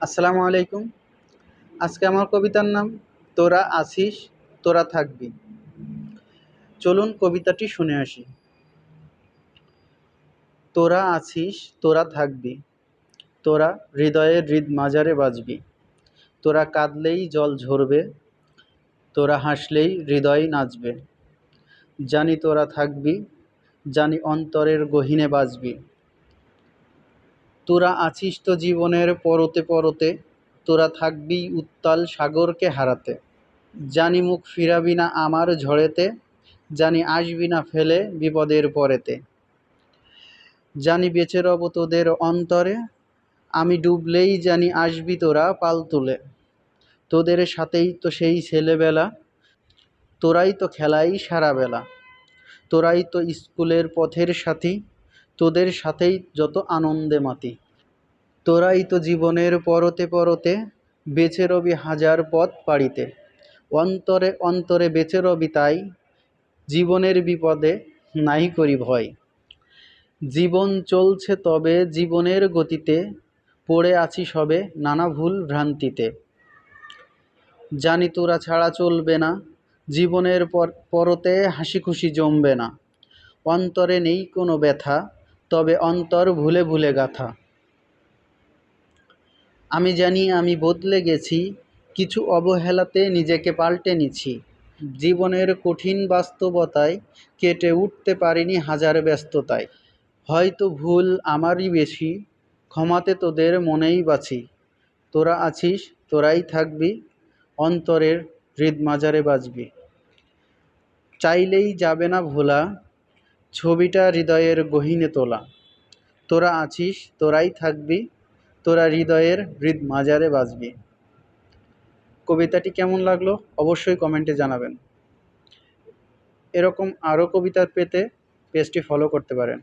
আসসালামু আলাইকুম। আজকে আমার কবিতার নাম, তোরা আছিস তোরা থাকবি। চলুন কবিতাটি শুনে আসি। তোরা আছিস তোরা থাকবি। তোরা হৃদয়ের হৃদ মাজারে বাজবি। তোরা কাঁদলেই জল ঝরবে। তোরা হাসলেই হৃদয় নাচবে। জানি তোরা থাকবি, জানি অন্তরের গহীনে বাজবি। তোরা আছিস তো জীবনের পরতে পরতে, তোরা থাকবি উত্তাল সাগরকে হারাতে। জানি মুখ ফিরাবি না আমার ঝড়েতে, জানি আসবি না ফেলে বিপদের পরেতে। জানি বেঁচে রব তোদের অন্তরে, আমি ডুবলেই জানি আসবি তোরা পাল তুলে। তোদের সাথেই তো সেই ছেলেবেলা, তোরাই তো খেলাই সারাবেলা। তোরাই তো স্কুলের পথের সাথী তোদের সাথেই যত আনন্দে মাতি। তোরাই তো জীবনের পরতে পরতে বেছে রবি হাজার পথ পাড়িতে। অন্তরে অন্তরে বেছে রবি তাই, জীবনের বিপদে নাই করি ভয়। জীবন চলছে তবে জীবনের গতিতে, পড়ে আছি সবে নানা ভুল ভ্রান্তিতে। জানি তোরা ছাড়া চলবে না, জীবনের পর, পরতে হাসি খুশি জমবে না। অন্তরে নেই কোনো ব্যথা তবে অন্তর ভুলে ভুলে গাথা। আমি জানি আমি বদলে গেছি, কিছু অবহেলাতে নিজেকে পাল্টে নিছি। জীবনের কঠিন বাস্তবতায় কেটে উঠতে পারিনি হাজার ব্যস্ততায়। হয়তো ভুল আমারই বেশি, ক্ষমাতে তোদের মনেই বাছি তোরা আছিস, তোরাই থাকবি, অন্তরের হৃদ মাজারে বাজবি। চাইলেই যাবে না ভোলা ছবিটা হৃদয়ের গহীনে তোলা। তোরা আছিস, তোরাই থাকবি, তোরা হৃদয়ের হৃদ মাজারে বাজবি। কবিতাটি কেমন লাগল অবশ্যই কমেন্টে জানাবেন। এরকম আরও কবিতা পেতে পেজটি ফলো করতে পারেন।